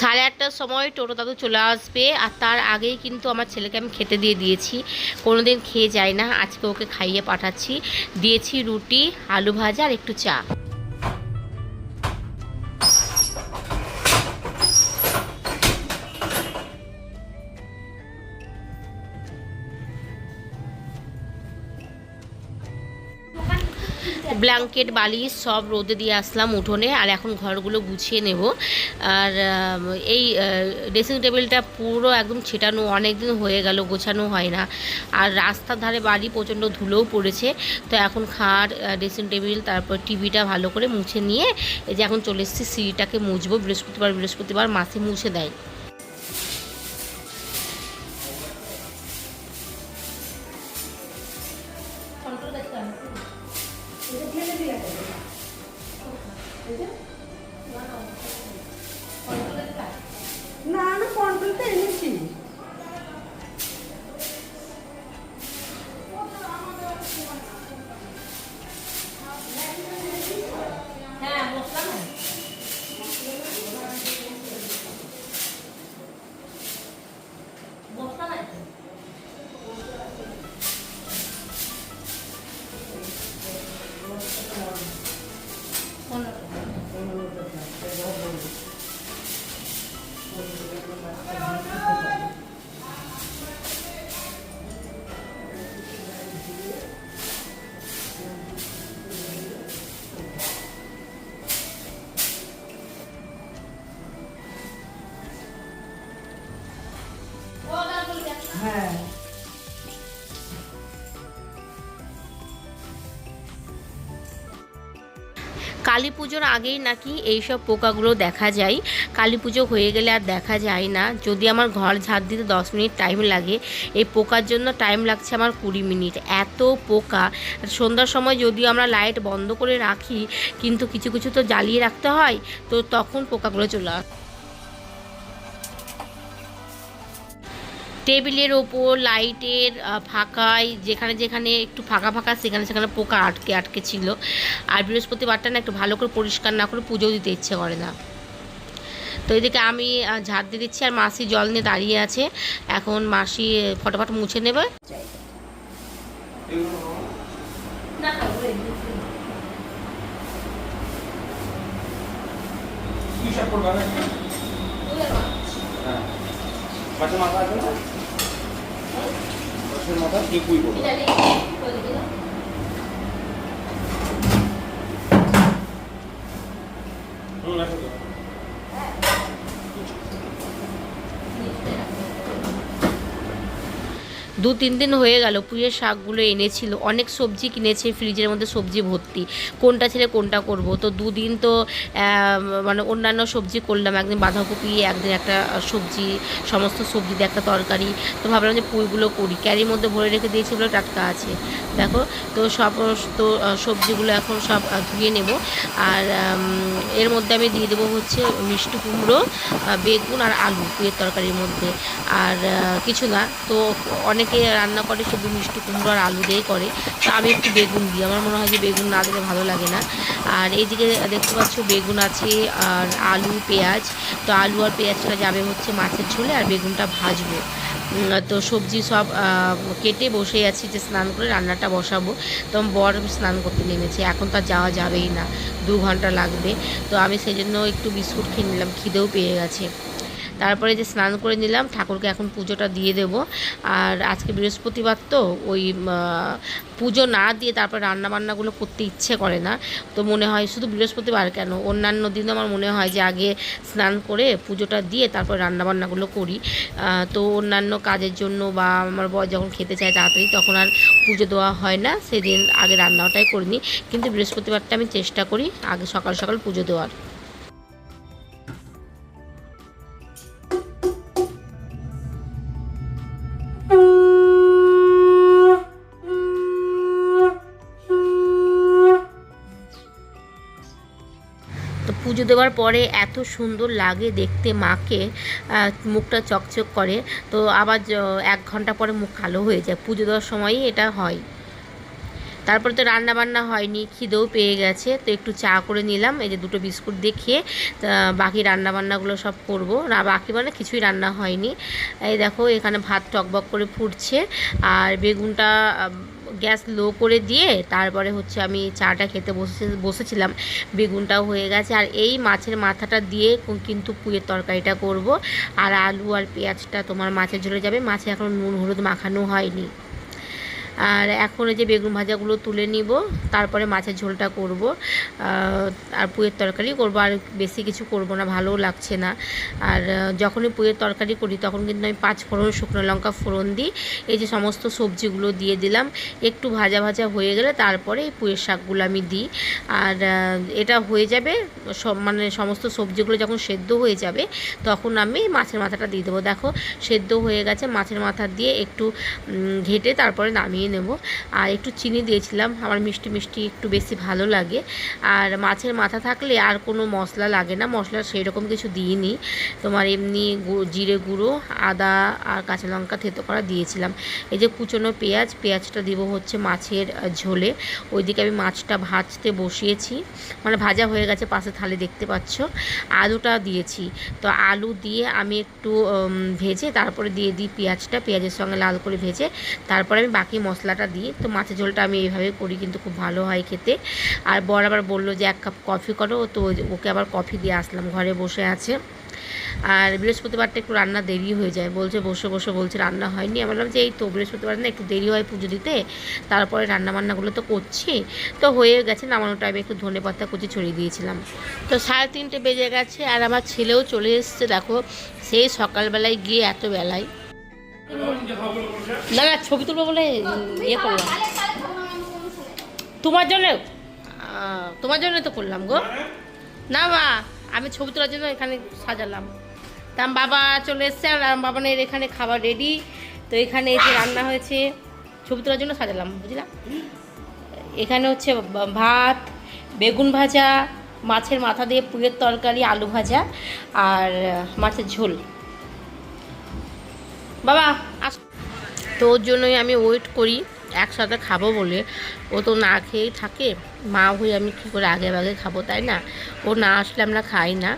সাড়ে আটটার সময় টোটো দাদু চলে আসবে আর তার আগেই কিন্তু আমার ছেলেকে আমি খেতে দিয়ে দিয়েছি। কোনো দিন খেয়ে যায় না। আজকে ওকে খাইয়ে পাঠাচ্ছি। দিয়েছি রুটি, আলু ভাজা আর একটু চা। ব্ল্যাঙ্কেট, বালিশ সব রোদে দিয়ে আসলাম উঠোনে, আর এখন ঘরগুলো গুছিয়ে নেব। আর এই ড্রেসিং টেবিলটা পুরো একদম ছেটানো অনেক দিন হয়ে গেল, গোছানো হয় না। আর রাস্তার ধারে বাড়ি প্রচণ্ড ধুলোও পড়েছে। তো এখন খাট ড্রেসিং টেবিল তারপর টিভিটা ভালো করে মুছে নিয়ে, এই যে এখন চলে এসেছি, সিঁড়িটাকে মুছবো। বৃহস্পতিবার বৃহস্পতিবার মাসে মুছে দেয়। না হ্যাঁ। কালী পুজোর আগেই নাকি এইসব পোকাগুলো দেখা যায়। কালী পুজো হয়ে গেলে আর দেখা যায় না। যদি আমার ঘর ঝাড় দিতে দশ মিনিট টাইম লাগে, এই পোকার জন্য টাইম লাগছে আমার কুড়ি মিনিট। এত পোকা। সন্ধ্যার সময় যদিও আমরা লাইট বন্ধ করে রাখি, কিন্তু কিছু কিছু তো জ্বালিয়ে রাখতে হয়, তো তখন পোকাগুলো চলে আসে টেবিলের ওপর, লাইটের ফাঁকায়, যেখানে যেখানে একটু ফাঁকা ফাঁকা, সেখানে সেখানে পোকা আটকে আটকে ছিল। আর বৃহস্পতিবারটা না একটু ভালো করে পরিষ্কার না করে পুজো দিতে ইচ্ছে করে না। তো এদিকে আমি ঝাড় দিয়ে দিচ্ছি আর মাসি জল নিয়ে দাঁড়িয়ে আছে। এখন মাসি ফটাফট মুছে নেবে। হ্যাঁ। মাথা আছে না? মাথা কি কুই করবে হুম রাখো তো। দু তিন দিন হয়ে গেল পুজোর শাকগুলো এনেছিল, অনেক সবজি কিনেছে, ফ্রিজের মধ্যে সবজি ভর্তি, কোনটা ছেড়ে কোনটা করব, তো দুদিন তো মানে অন্যান্য সবজি করলাম, একদিন বাঁধাকপি, একদিন একটা সবজি, সমস্ত সবজি দিয়ে একটা তরকারি, তো ভাবলাম যে পুইগুলো করি, ক্যারির মধ্যে ভরে রেখে দিয়েছি বলে টাটকা আছে, দেখো, তো সব, তো সবজিগুলো এখন সব ধুয়ে নেব, আর এর মধ্যে আমি দিয়ে দেবো হচ্ছে মিষ্টি কুমড়ো বেগুন আর আলু পুয়ের তরকারির মধ্যে, আর কিছু না, তো অনেকে রান্না করে শুধু মিষ্টি কুমড়ো আর আলু দিয়েই করে। তো আমি একটু বেগুন দিই। আমার মনে হয় যে বেগুন না দিলে ভালো লাগে না। আর এইদিকে দেখতে পাচ্ছ বেগুন আছে আর আলু, পেঁয়াজ। তো আলু আর পেঁয়াজটা যাবে হচ্ছে মাছের ঝোলে আর বেগুনটা ভাজবো। তো সবজি সব কেটে বসে আছি যে স্নান করে রান্নাটা বসাবো। তো বর স্নান করতে নেমেছে। এখন তো যাওয়া যাবেই না। দু ঘণ্টা লাগবে। তো আমি সেই জন্য একটু বিস্কুট খেয়ে নিলাম। খিদেও পেয়ে গেছে। তারপরে যে স্নান করে নিলাম, ঠাকুরকে এখন পুজোটা দিয়ে দেব। আর আজকে বৃহস্পতিবার তো, ওই পুজো না দিয়ে তারপর রান্না বান্নাগুলো করতে ইচ্ছে করে না। তো মনে হয় শুধু বৃহস্পতিবার কেন? অন্যান্য দিনও আমার মনে হয় যে আগে স্নান করে পুজোটা দিয়ে তারপর রান্না বান্নাগুলো করি তো অন্যান্য কাজের জন্য বা আমার বর যখন খেতে চায় তাড়াতাড়ি, তখন আর পুজো দেওয়া হয় না। সেদিন আগে রান্নাটাই করে নিই কিন্তু বৃহস্পতিবারটা আমি চেষ্টা করি আগে সকাল সকাল পুজো দেওয়ার। পুজো দেওয়ার পরে এত সুন্দর লাগে দেখতে মাকে মুখটা চকচক করে। তো আবার এক ঘণ্টা পরে মুখ কালো হয়ে যায়। পুজো দেওয়ার সময়ই এটা হয়। তারপরে তো রান্না বান্না হয়নি, খিদেও পেয়ে গেছে। তো একটু চা করে নিলাম, এই যে দুটো বিস্কুট দিয়ে খেয়ে, তা বাকি রান্না বান্নাগুলো সব করব। না, বাকি মানে কিছুই রান্না হয়নি। এই দেখো, এখানে ভাত টকবক করে ফুটছে। আর বেগুনটা গ্যাস লো করে দিয়ে তারপরে হচ্ছে আমি চাটা খেতে বসে বসেছিলাম। বেগুনটাও হয়ে গেছে। আর এই মাছের মাথাটা দিয়ে কিন্তু পুয়ের তরকারিটা করব। আর আলু আর পেঁয়াজটা তোমার মাছের ঝোলে যাবে। মাছে এখন নুন, হলুদ মাখানো হয়নি। আর এখন যে বেগুন ভাজাগুলো তুলে নিব, তারপরে মাছের ঝোলটা করব আর পুয়ের তরকারি করব, আর বেশি কিছু করব না, ভালোও লাগছে না। আর যখনই পুয়ের তরকারি করি তখন কিন্তু আমি পাঁচ ফোড়ন শুকনো লঙ্কা ফোড়ন দিই, এই যে সমস্ত সবজিগুলো দিয়ে দিলাম, একটু ভাজা ভাজা হয়ে গেলে তারপরে এই পুয়ের শাকগুলো আমি দিই। আর এটা হয়ে যাবে মানে সমস্ত সবজিগুলো যখন সেদ্ধ হয়ে যাবে, তখন আমি মাছের মাথাটা দিয়ে দেবো। দেখো, সেদ্ধ হয়ে গেছে, মাছের মাথা দিয়ে একটু ঘেটে তারপরে নামিয়ে নেব। আর একটু চিনি দিয়েছিলাম, আমার মিষ্টি মিষ্টি একটু বেশি ভালো লাগে। আর মাছের মাথা থাকলে আর কোনো মশলা লাগে না, মশলা সেই রকম কিছু দিইনি। তোমার এমনি জিরে গুঁড়ো, আদা আর কাঁচা লঙ্কা থেতো করা দিয়েছিলাম। এই যে কুচনো পেঁয়াজ, পেঁয়াজটা দিব হচ্ছে মাছের ঝোলে। ওইদিকে আমি মাছটা ভাজতে বসিয়েছি। মানে ভাজা হয়ে গেছে পাশে থালে দেখতে পাচ্ছ। আলুটা দিয়েছি। তো আলু দিয়ে আমি একটু ভেজে তারপরে দিয়ে দিই পেঁয়াজটা, পেঁয়াজের সঙ্গে লাল করে ভেজে। তারপরে আমি বাকি মশলাটা দিয়ে। তো মাছের ঝোলটা আমি এইভাবে করি কিন্তু খুব ভালো হয় খেতে। আর বর আবার বলল যে, এক কাপ কফি করো। তো ওকে আবার কফি দিয়ে আসলাম, ঘরে বসে আছে। আর বৃহস্পতিবারটা একটু রান্না দেরি হয়ে যায়। বলছে, বসে বসে। বলছে, রান্না হয়নি। আমি বললাম যে, এই তো, বৃহস্পতিবার না একটু দেরি হয় পুজো দিতে। তারপরে রান্না বান্নাগুলো তো করছি। তো হয়ে গেছে, নামানোর টাইমে একটু ধনে পাতা কুচি ছড়িয়ে দিয়েছিলাম। তো সাড়ে তিনটে বেজে গেছে আর আমার ছেলেও চলে এসছে, দেখো। সেই সকালবেলায় গিয়ে এত বেলায় না ছবি তুলবো বলে ইয়ে করলাম। তোমার জন্য তোমার জন্য তো করলাম গো। না বা আমি ছবি তোলার জন্য এখানে সাজালাম। তা আমার বাবা চলে এসছে, আর আমার বাবানের এখানে খাবার রেডি তো এখানে এসে রান্না হয়েছে, ছবি তোলার জন্য সাজালাম বুঝলাম এখানে হচ্ছে ভাত, বেগুন ভাজা, মাছের মাথা দিয়ে পুয়ের তরকারি, আলু ভাজা, আর মাছের ঝোল। বাবা, আস। তো ওর জন্যই আমি ওয়েট করি, একসাথে খাব বলে। ও তো না খেয়েই থাকে। মা হয়ে আমি কী করে আগে আগে খাব, তাই না? ও না আসলে আমরা খাই না।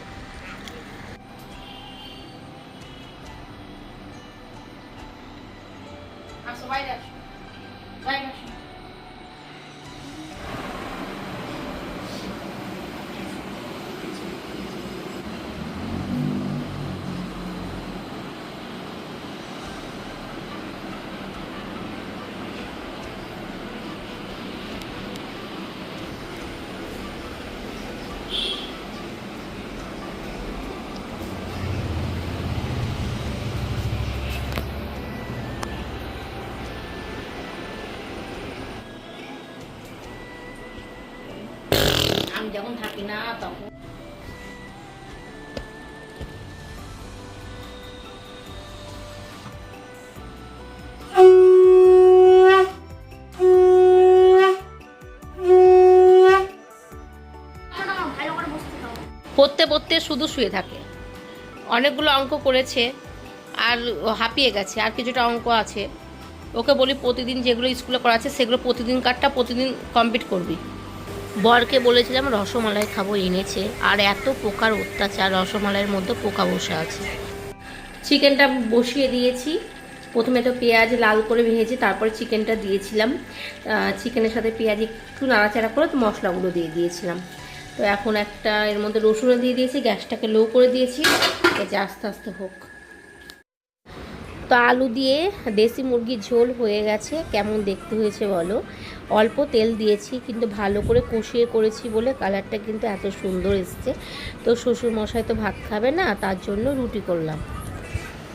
আমি যখন থাকি না তখন পড়তে পড়তে শুধু শুয়ে থাকে। অনেকগুলো অঙ্ক করেছে আর হাঁপিয়ে গেছে, আর কিছুটা অঙ্ক আছে। ওকে বলি প্রতিদিন যেগুলো স্কুলে করা আছে, সেগুলো প্রতিদিন কারটা প্রতিদিন কমপ্লিট করবি। বরকে বলেছিলাম, রসমালাই খাব, এনেছে। আর এত পোকার অত্যাচার, রসমালাইয়ের মধ্যে পোকা বসে আছে। চিকেনটা বসিয়ে দিয়েছি। প্রথমে তো পেঁয়াজ লাল করে ভেজে তারপরে চিকেনটা দিয়েছিলাম। চিকেনের সাথে পেঁয়াজ একটু নাড়াচাড়া করে তো মশলাগুলো দিয়ে দিয়েছিলাম। তো এখন একটা এর মধ্যে রসুনও দিয়ে দিয়েছি, গ্যাসটাকে লো করে দিয়েছি। যে আস্তে আস্তে হোক। তো আলু দিয়ে দেশি মুরগির ঝোল হয়ে গেছে। কেমন দেখতে হয়েছে বলো? অল্প তেল দিয়েছি, কিন্তু ভালো করে কষিয়ে করেছি বলে কালারটা কিন্তু এত সুন্দর এসছে। তো শ্বশুরমশাই তো ভাত খাবে না, তার জন্য রুটি করলাম।